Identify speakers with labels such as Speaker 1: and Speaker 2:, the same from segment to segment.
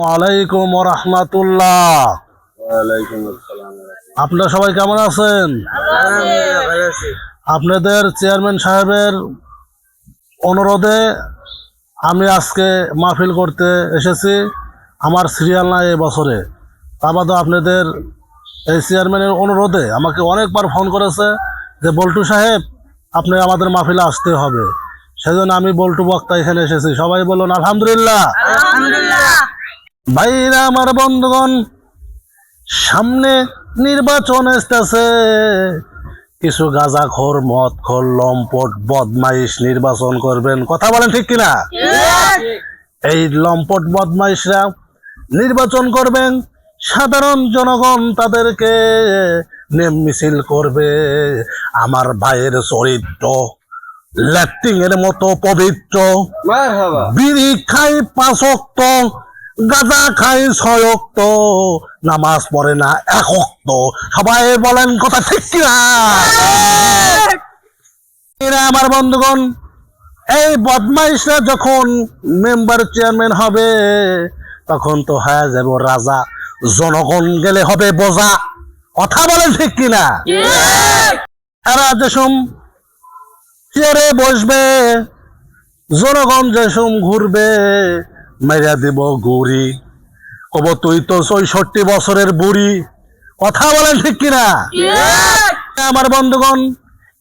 Speaker 1: ওয়ালাইকুম রহমাতুল্লাহ আপনারা সবাই কেমন আছেন? আপনাদের চেয়ারম্যান সাহেবের অনুরোধে আমি আজকে মাহফিল করতে এসেছি আমার সিরিয়াল নাই এই বছরে। তা বাদে আপনাদের এই চেয়ারম্যানের অনুরোধে আমাকে অনেকবার ফোন করেছে যে, বল্টু সাহেব আপনি আমাদের মাহফিলে আসতে হবে। সেজন্য আমি বল্টু বক্তা এখানে এসেছি। সবাই বলুন আলহামদুলিল্লাহ। ভাইরা আমার বন্ধুগণ সামনে নির্বাচন আসতেছে। কিছু গাঁজাখোর মদখোর লম্পট বদমাইশ নির্বাচন করবেন। কথা বলেন ঠিক কিনা? এই লম্পট বদমাইশরা নির্বাচন করবেন। সাধারণ জনগণ তাদেরকে নেম মিছিল করবে। আমার ভাইয়ের চরিত্র ল্যাটিং এর মতো পবিত্র। বিড়ি খাই পাঁচক্ত গাঁজা খাই ছয়ক্ত নামাজ পড়ে না একক্ত সবাই বলেন কথা ঠিক এরা আমার বন্ধুগণ, এই বদমাইশরা যখন মেম্বার চেয়ারম্যান হবে, তখন তো হয়ে যাব রাজা। জনগণ গেলে হবে বোঝা। কথা বলেন ঠিক কিনা? এরা যেসম চেয়ারে বসবে, জনগণ যেসম ঘুরবে মেরা দেব গৌরী। কব তুই তো ছয়ষট্টি বছরের বুড়ি। কথা বলেন ঠিক কিনা? আমার বন্ধুগণ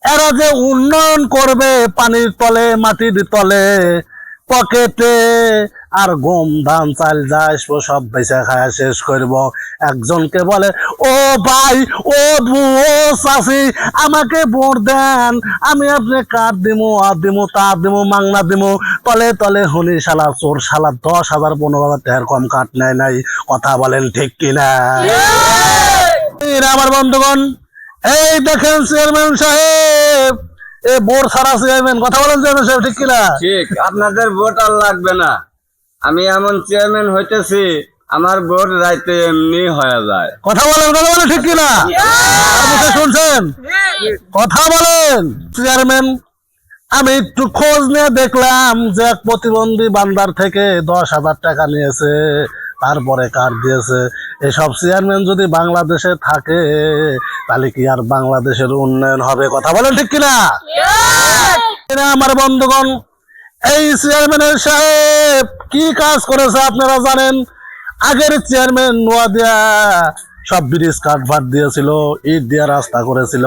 Speaker 1: এরা যে উন্নয়ন করবে পানির তলে মাটির তলে পকেটে আর গম ধান চাল যা আসব সব বেচা খায়া শেষ করব। একজনকে বলে ও ভাই ও বু ও চাষি আমাকে ভোট দেন। আমি আপনি কার দিমু আর দিমু তা দিমু মাংনা দিমু। তলে তলে হনি শালা চোর শালা দশ হাজার পনেরো হাজার টাকার কম কাট নেয় নাই। কথা বলেন ঠিক কিনা? আমার বন্ধুগণ এই দেখেন চেয়ারম্যান সাহেব এ বোর্ড সারা চেয়ারম্যান কথা বলেন চেয়ারম্যান সাহেব ঠিক কিনা?
Speaker 2: ঠিক আপনাদের ভোট আর লাগবে না। আমি এমন চেয়ারম্যান হইতেছি আমার ভোট রাইতে এমনি হয়ে যায়।
Speaker 1: কথা বলেন কথা বলেন ঠিক কিনা? শুনছেন? কথা বলেন। চেয়ারম্যান আমি একটু খোঁজ নিয়ে দেখলাম যে এক প্রতিবন্ধী বান্দার থেকে দশ হাজার টাকা নিয়েছে তারপরে কার্ড দিয়েছে। এসব চেয়ারম্যান যদি বাংলাদেশে থাকে তাহলে কি আর বাংলাদেশের উন্নয়ন হবে? কথা বলেন ঠিক কিনা? আমার বন্ধুগণ এই চেয়ারম্যানের সাহেব কি কাজ করেছে আপনারা জানেন? আগের চেয়ারম্যান নোয়াদিয়া সব ব্রিজ কাঠভাট দিয়েছিল ইট দিয়ে রাস্তা করেছিল।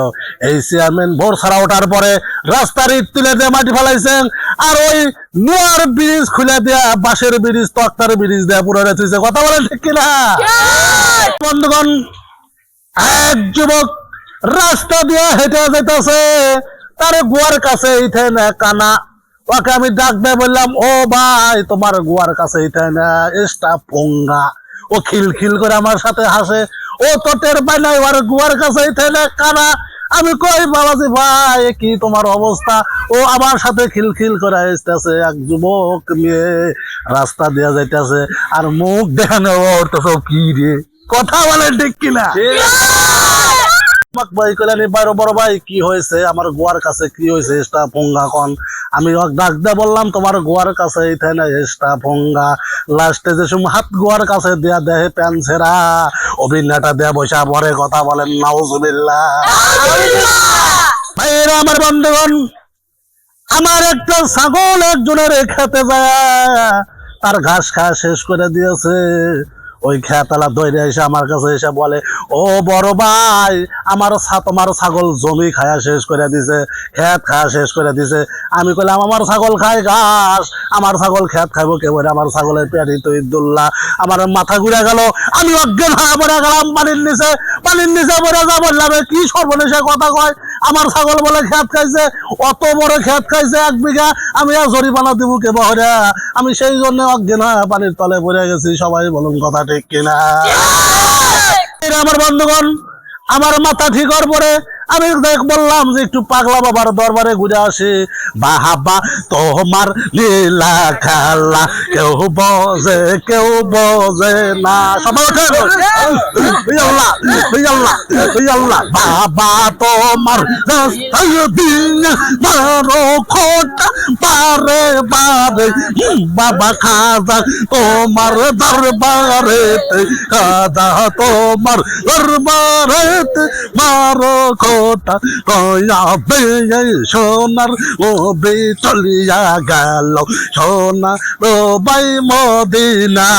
Speaker 1: এই চেয়ারম্যান ভোর ছাড়া ওঠার পরে রাস্তার ইট তুলে দিয়ে মাটি ফেলাইছেন আর ওই নোয়ার ব্রিজ খুলে দেয়া বাঁশের ব্রিজ তক্তার ব্রিজ দেয়া পুরো রেখেছে কথা বলেন ঠিক কিনা? বন্ধুগণ এক যুবক রাস্তা দিয়ে হেঁটে যেতেছে তার গুয়ার কাছে ইথে না কানা ওকে আমি ডাক দিয়ে বললাম, ও ভাই, তোমার গুয়ার কাছে ইথে না পঙ্গা। ও খিলখিল করে আমার সাথে হাসে, ও তো টের পায় না ওর গুয়ার কাছে না কানা আমি কই, বাবাজি ভাই, কি তোমার অবস্থা? ও আমার সাথে খিলখিল করে আসতেছে এক যুবক মেয়ে রাস্তা দিয়া যাইতেছে, আর মুখ দেখানো ওরতেছে কি রে? কথা বলে ঠিক কিনা? কি হয়েছে? আমার গোয়ার কাছে কি আমি ডাক বললাম কাছে হাত কাছে দেহে অভিন্নাটা দেয়া কথা বলেন আমার একটা ছাগল একজনের খেতে যায়, তার ঘাস খাওয়া শেষ করে দিয়েছে। ওই খেতালা দৈরে এসে আমার কাছে এসে বলে, ও বড় ভাই আমার ছা- তোমার ছাগল জমি খায়া শেষ করে দিছে, খেত খায়া শেষ করে দিছে। আমি কইলাম আমার ছাগল খায় ঘাস, আমার ছাগল খেত খাইবো কে বলে আমার ছাগলের পেটি তো ইদুল্লাহ আমার মাথা ঘুরে গেল, আমি অজ্ঞান হয়ে পড়ে গেলাম পানির নিচে পানির নিচে পড়ে যা বললাম কি সর্বনেশে কথা কয়? আমার ছাগল বলে খেত খাইছে অত বড় খেত খাইছে এক বিঘা আমি আর জরিমানা দিব কে বহরা? আমি সেই জন্য অজ্ঞান পানির তলে পড়ে গেছি সবাই বলুন কথা ঠিক কিনা? আমার বন্ধুগণ আমার মাথা ঠিক হওয়ার পরে আমি দেখ বললাম যে একটু পাগলা বাবার দরবারে ঘুরে আসি। বাবা তোমার লীলা খেলা কেউ বোঝে কেউ বোঝে না। সবাই আল্লাহ আল্লাহ বাবা, তোমার বারো খোটা বারে বারে বাবা তোমার দরবারে তোমার দরবারে খোটা কয়া বেয়ে সোনার মোদি চলিয়া গেল সোনা রবাই মদিনা